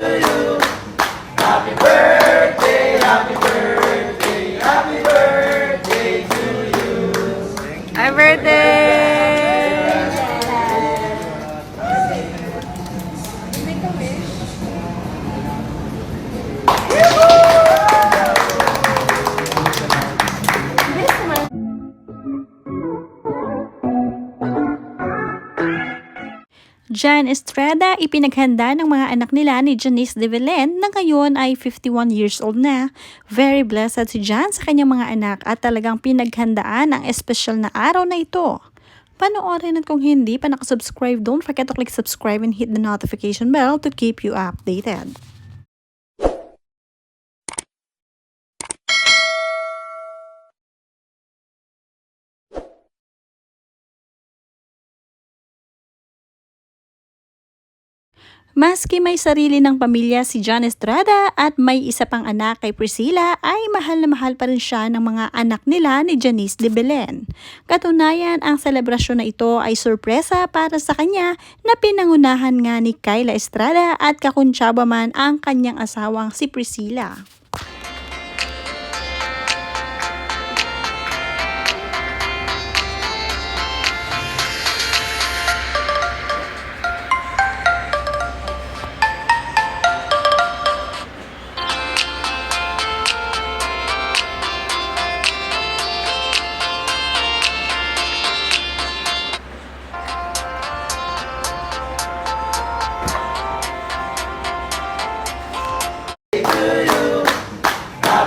Happy Jan Estrada ipinaghanda ng mga anak nila ni Janice de Belen na ngayon ay 51 years old na. Very blessed si Jan sa kanyang mga anak at talagang pinaghandaan ang espesyal na araw na ito. Panoorin at kung hindi pa nakasubscribe, don't forget to click subscribe and hit the notification bell to keep you updated. Maski may sarili ng pamilya si John Estrada at may isa pang anak kay Priscilla ay mahal na mahal pa rin siya ng mga anak nila ni Janice de Belen. Katunayan, ang selebrasyon na ito ay sorpresa para sa kanya na pinangunahan nga ni Kyla Estrada at kakuntsaba man ang kanyang asawang si Priscilla.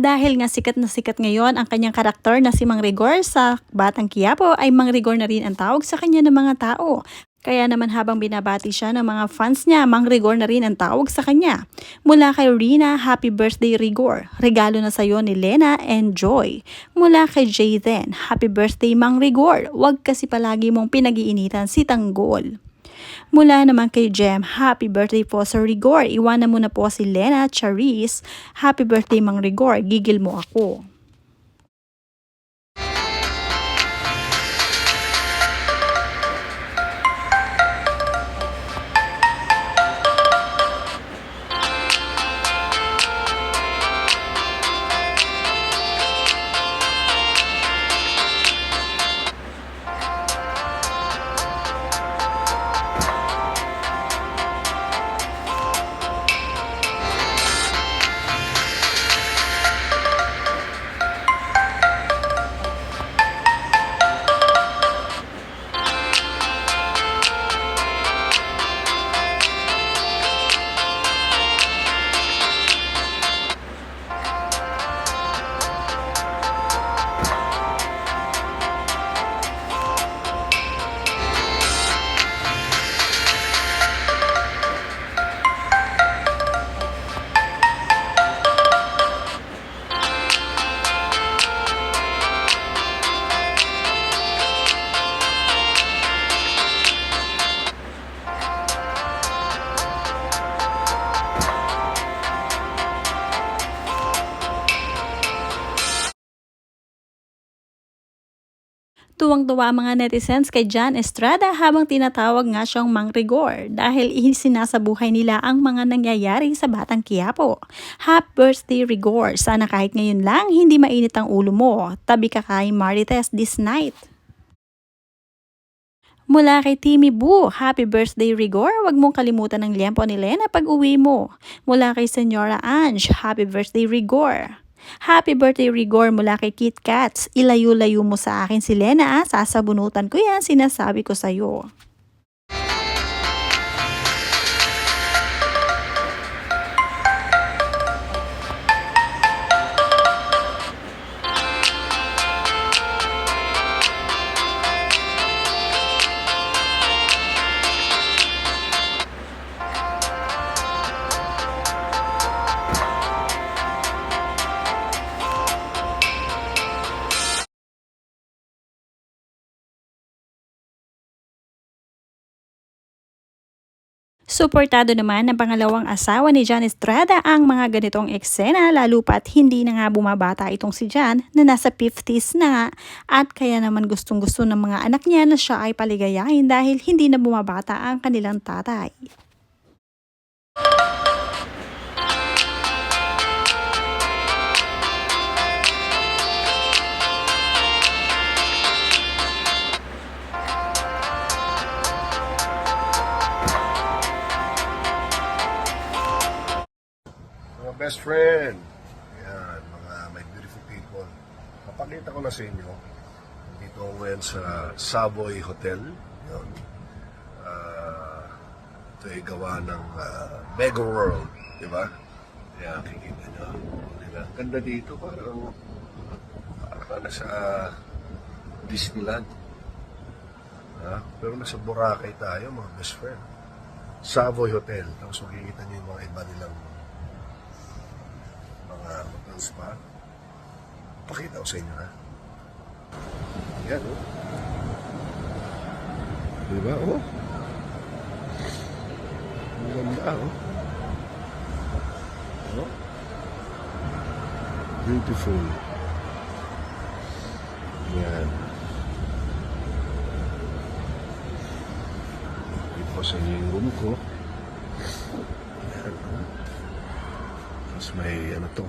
Dahil nga sikat na sikat ngayon ang kanyang karakter na si Mang Rigor sa Batang Quiapo ay Mang Rigor na rin ang tawag sa kanya ng mga tao. Kaya naman habang binabati siya ng mga fans niya, Mang Rigor na rin ang tawag sa kanya. Mula kay Rina, Happy Birthday Rigor. Regalo na sa'yo ni Lena and Joy. Mula kay Jayden, Happy Birthday Mang Rigor. Huwag kasi palagi mong pinag-iinitan si Tanggol. Mula naman kay Jem, happy birthday po sa Rigor. Iwanan mo na po si Lena Charis. Happy birthday Mang Rigor, gigil mo ako. Tuwang-tuwa ang mga netizens kay John Estrada habang tinatawag nga siyang Mang Rigor dahil isinasabuhay nila ang mga nangyayari sa Batang Quiapo. Happy birthday Rigor! Sana kahit ngayon lang hindi mainit ang ulo mo. Tabi ka kay Marites this night. Mula kay Timmy Boo, happy birthday Rigor. Huwag mong kalimutan ang liempo ni Lena pag uwi mo. Mula kay Senyora Ange, happy birthday Rigor. Happy birthday Rigor mula kay Kit Kats. Ilayo-layo mo sa akin si Lena ah. Sasabunutan ko yan, sinasabi ko sa'yo. Suportado naman ng pangalawang asawa ni John Estrada ang mga ganitong eksena lalo pat hindi na nga bumabata itong si John na nasa 50s na nga at kaya naman gustong gusto ng mga anak niya na siya ay paligayahin dahil hindi na bumabata ang kanilang tatay. Best friend. Yan, mga my beautiful people. Papakita ko na sa inyo. Dito ako ngayon sa Savoy Hotel. Yan. Ah, ito ay gawa ng uh, Mega World. Di ba? Yan, kikita nyo. Diba? Ganda dito. Parang, parang nasa Disneyland. Ha? Pero nasa Boracay tayo, mga best friend. Savoy Hotel. Tapos makikita nyo yung mga iba nilang mga hotels pa. Pakita ko sa inyo, ha? Yan, oh. Diba, oh? Ang ganda, oh. Oh? Beautiful. Yan. Ito sa inyo yung room ko. Yan, oh. Tapos may ano to.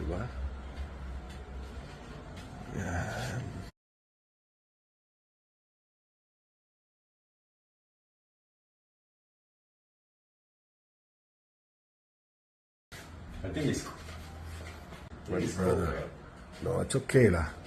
Diba? Yan. I think it's My brother. No, it's okay lah.